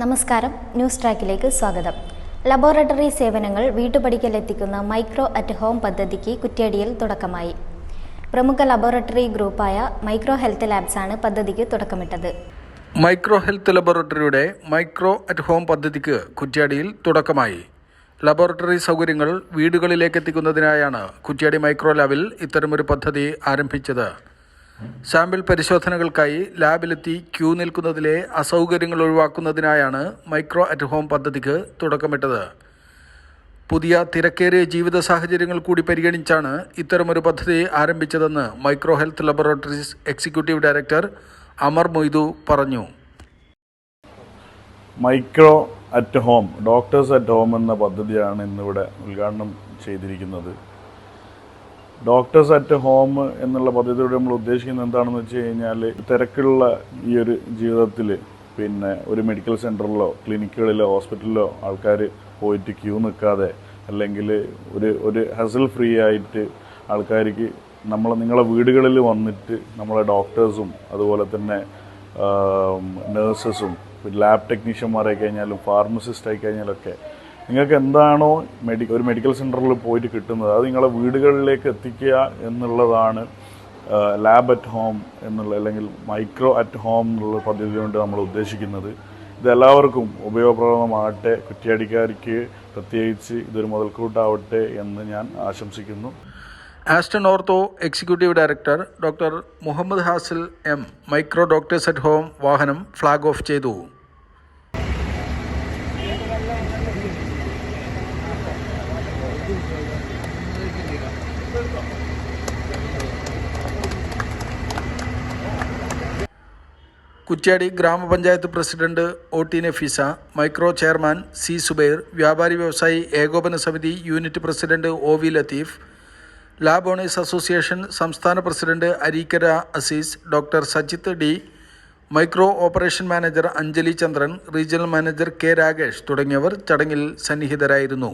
നമസ്കാരം. ന്യൂസ് ട്രാക്കിലേക്ക് സ്വാഗതം. ലബോറട്ടറി സേവനങ്ങൾ വീട്ടുപടിക്കലെത്തിക്കുന്ന മൈക്രോ അറ്റ് ഹോം പദ്ധതിക്ക് കുറ്റ്യാടിയിൽ തുടക്കമായി. പ്രമുഖ ലബോറട്ടറി ഗ്രൂപ്പായ മൈക്രോ ഹെൽത്ത് ലാബ്സാണ് പദ്ധതിക്ക് തുടക്കമിട്ടത്. മൈക്രോ ഹെൽത്ത് ലബോറട്ടറിയുടെ മൈക്രോ അറ്റ് ഹോം പദ്ധതിക്ക് കുറ്റ്യാടിയിൽ തുടക്കമായി. ലബോറട്ടറി സൗകര്യങ്ങൾ വീടുകളിലേക്ക് എത്തിക്കുന്നതിനായാണ് കുറ്റ്യാടി മൈക്രോ ലാബിൽ ഇത്തരമൊരു പദ്ധതി ആരംഭിച്ചത്. സാമ്പിൾ പരിശോധനകൾക്കായി ലാബിലെത്തി ക്യൂ നിൽക്കുന്നതിലെ അസൗകര്യങ്ങൾ ഒഴിവാക്കുന്നതിനായാണ് മൈക്രോ അറ്റ് ഹോം പദ്ധതിക്ക് തുടക്കമിട്ടത്. പുതിയ തിരക്കേറിയ ജീവിത സാഹചര്യങ്ങൾ കൂടി പരിഗണിച്ചാണ് ഇത്തരമൊരു പദ്ധതി ആരംഭിച്ചതെന്ന് micro health laboratories executive director Amar Moidu പറഞ്ഞു. Micro at home doctors at home എന്ന പദ്ധതിയാണ് ഇന്നിവിടെ ഉദ്ഘാടനം ചെയ്തിരിക്കുന്നത്. ഡോക്ടേഴ്സ് അറ്റ് ഹോം എന്നുള്ള പദ്ധതിയോട് നമ്മൾ ഉദ്ദേശിക്കുന്നത് എന്താണെന്ന് വെച്ച് കഴിഞ്ഞാൽ തിരക്കുള്ള ഈ ഒരു ജീവിതത്തിൽ പിന്നെ ഒരു മെഡിക്കൽ സെന്ററിലോ ക്ലിനിക്കുകളിലോ ഹോസ്പിറ്റലിലോ ആൾക്കാർ പോയിട്ട് ക്യൂ നിൽക്കാതെ അല്ലെങ്കിൽ ഒരു ഒരു ഹസൽ ഫ്രീ ആയിട്ട് ആൾക്കാർക്ക് നമ്മൾ നിങ്ങളെ വീടുകളിൽ വന്നിട്ട് നമ്മളെ ഡോക്ടേഴ്സും അതുപോലെ തന്നെ നേഴ്സസും ലാബ് ടെക്നീഷ്യന്മാരായി കഴിഞ്ഞാലും ഫാർമസിസ്റ്റ് ആയി കഴിഞ്ഞാലൊക്കെ നിങ്ങൾക്ക് എന്താണോ മെഡി ഒരു മെഡിക്കൽ സെന്ററിൽ പോയിട്ട് കിട്ടുന്നത്. അത് നിങ്ങളെ വീടുകളിലേക്ക് എത്തിക്കുക എന്നുള്ളതാണ് ലാബ് അറ്റ് ഹോം എന്നുള്ള അല്ലെങ്കിൽ മൈക്രോ അറ്റ് ഹോം എന്നുള്ള പദ്ധതി കൊണ്ട് നമ്മൾ ഉദ്ദേശിക്കുന്നത്. ഇത് എല്ലാവർക്കും ഉപയോഗപ്രദമാകട്ടെ കുറ്റിയാടിക്കാർക്ക് പ്രത്യേകിച്ച് ഇതൊരു മുതൽക്കൂട്ടാവട്ടെ എന്ന് ഞാൻ ആശംസിക്കുന്നു. Aston ortho executive director doctor Muhammad Hasil M micro doctors at home വാഹനം ഫ്ലാഗ് ഓഫ് ചെയ്തു. കുറ്റ്യാടി ഗ്രാമപഞ്ചായത്ത് president O T Nafeesa micro chairman C Subair വ്യാപാരി വ്യവസായി ഏകോപന സമിതി unit president O V Latheef lab owners association സംസ്ഥാന president Areekkara Azeez doctor Sajith D micro operation manager Anjali Chandran regional manager K Rakesh തുടങ്ങിയവർ ചടങ്ങിൽ സന്നിഹിതരായിരുന്നു.